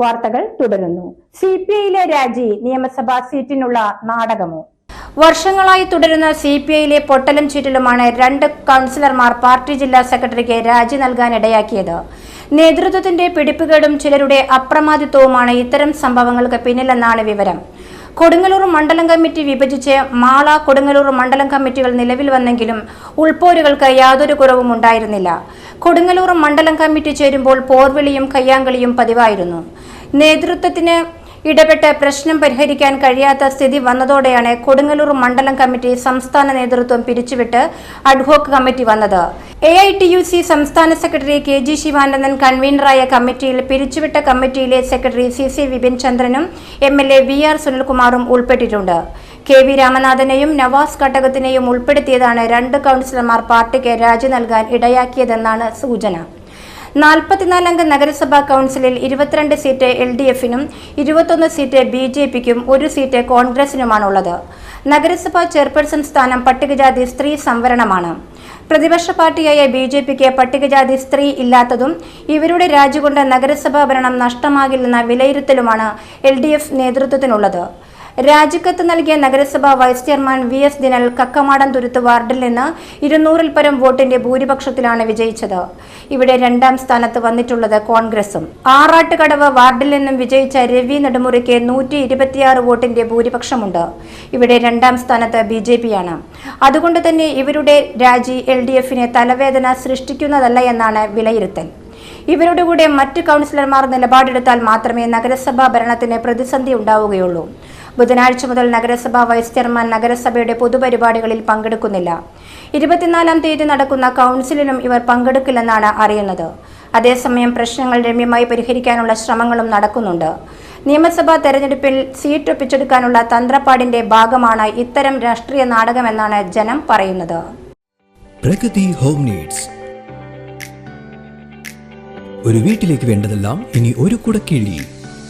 വാർത്തകൾ തുടരുന്നു. C P ഐയിലെ രാജി നിയമസഭാ സീറ്റിനുള്ള നാടകമോ? വർഷങ്ങളായി തുടരുന്ന സി പി ഐയിലെ പൊട്ടലും ചുറ്റലുമാണ് രണ്ട് കൗൺസിലർമാർ പാർട്ടി ജില്ലാ സെക്രട്ടറിക്ക് രാജി നൽകാൻ ഇടയാക്കിയത് നേതൃത്വത്തിന്റെ പിടിപ്പുകേടും ചിലരുടെ അപ്രമാദിത്വവുമാണ് ഇത്തരം സംഭവങ്ങൾക്ക് പിന്നിലെന്നാണ് വിവരം. കൊടുങ്ങല്ലൂർ മണ്ഡലം കമ്മിറ്റി വിഭജിച്ച് മാള കൊടുങ്ങല്ലൂർ മണ്ഡലം കമ്മിറ്റികൾ നിലവിൽ വന്നെങ്കിലും ഉൾപോരുകൾക്ക് യാതൊരു കുറവും ഉണ്ടായിരുന്നില്ല. കൊടുങ്ങല്ലൂർ മണ്ഡലം കമ്മിറ്റി ചേരുമ്പോൾ പോർവിളിയും കയ്യാങ്കളിയും പതിവായിരുന്നു. നേതൃത്വത്തിന് ഇടപെട്ട് പ്രശ്നം പരിഹരിക്കാൻ കഴിയാത്ത സ്ഥിതി വന്നതോടെയാണ് കൊടുങ്ങല്ലൂർ മണ്ഡലം കമ്മിറ്റി സംസ്ഥാന നേതൃത്വം പിരിച്ചുവിട്ട് അഡ്ഹോക്ക് കമ്മിറ്റി വന്നത്. A I T U C സംസ്ഥാന സെക്രട്ടറി കെ ജി ശിവാനന്ദൻ കൺവീനറായ കമ്മിറ്റിയിൽ പിരിച്ചുവിട്ട കമ്മിറ്റിയിലെ സെക്രട്ടറി സി സി വിപിൻ ചന്ദ്രനും M L A V R സുനിൽകുമാറും ഉൾപ്പെട്ടിട്ടുണ്ട്. കെ വി രാമനാഥനെയും നവാസ് കട്ടകത്തിനെയും ഉൾപ്പെടുത്തിയതാണ് രണ്ട് കൗൺസിലർമാർ പാർട്ടിക്ക് രാജി നൽകാൻ ഇടയാക്കിയതെന്നാണ് സൂചന. നാൽപ്പത്തിനാലംഗ നഗരസഭാ കൗൺസിലിൽ ഇരുപത്തിരണ്ട് സീറ്റ് എൽ ഡി എഫിനും ഇരുപത്തൊന്ന് സീറ്റ് ബി ജെ പിക്കും ഒരു സീറ്റ് കോൺഗ്രസിനുമാണുള്ളത്. നഗരസഭാ ചെയർപേഴ്സൺ സ്ഥാനം പട്ടികജാതി സ്ത്രീ സംവരണമാണ്. പ്രതിപക്ഷ പാർട്ടിയായ ബി ജെ പിക്ക് പട്ടികജാതി സ്ത്രീ ഇല്ലാത്തതും ഇവരുടെ രാജികൊണ്ട് നഗരസഭാ ഭരണം നഷ്ടമാകില്ലെന്ന വിലയിരുത്തലുമാണ് എൽ ഡി എഫ് നേതൃത്വത്തിനുള്ളത്. രാജിക്കത്ത് നൽകിയ നഗരസഭാ vice chairman V S Dinal Kakkamadan Thuruthu വാർഡിൽ നിന്ന് ഇരുന്നൂറിൽ പരം വോട്ടിന്റെ ഭൂരിപക്ഷത്തിലാണ് വിജയിച്ചത്. ഇവിടെ രണ്ടാം സ്ഥാനത്ത് വന്നിട്ടുള്ളത് കോൺഗ്രസും. ആറാട്ടുകടവ് വാർഡിൽ നിന്നും വിജയിച്ച രവി നെടുമുറിക്ക് നൂറ്റി ഇരുപത്തിയാറ് വോട്ടിന്റെ ഭൂരിപക്ഷമുണ്ട്. ഇവിടെ രണ്ടാം സ്ഥാനത്ത് ബി ജെ പിയാണ്. അതുകൊണ്ട് തന്നെ ഇവരുടെ രാജി എൽ ഡി എഫിന് തലവേദന സൃഷ്ടിക്കുന്നതല്ല എന്നാണ് വിലയിരുത്തൽ. ഇവരുടെ കൂടെ മറ്റ് കൗൺസിലർമാർ നിലപാടെടുത്താൽ മാത്രമേ നഗരസഭാ ഭരണത്തിന് പ്രതിസന്ധി ഉണ്ടാവുകയുള്ളൂ. ബുധനാഴ്ച മുതൽ നഗരസഭാ വൈസ് ചെയർമാൻ നഗരസഭയുടെ പൊതുപരിപാടികളിൽ പങ്കെടുക്കുന്നില്ല. ഇരുപത്തിനാലാം തീയതി നടക്കുന്ന കൗൺസിലിലും ഇവർ പങ്കെടുക്കില്ലെന്നാണ് അറിയുന്നത്. അതേസമയം പ്രശ്നങ്ങൾ രമ്യമായി പരിഹരിക്കാനുള്ള ശ്രമങ്ങളും നടക്കുന്നുണ്ട്. നിയമസഭാ തെരഞ്ഞെടുപ്പിൽ സീറ്റ് ഒപ്പിച്ചെടുക്കാനുള്ള തന്ത്രപ്പാടിന്റെ ഭാഗമാണ് ഇത്തരം രാഷ്ട്രീയ നാടകമെന്നാണ് ജനം പറയുന്നത്. Pragathi home needs. ഒരു വീട്ടിലേക്ക് വേണ്ടതെല്ലാം ഇനി ഒരു കുടക്കീഴിൽ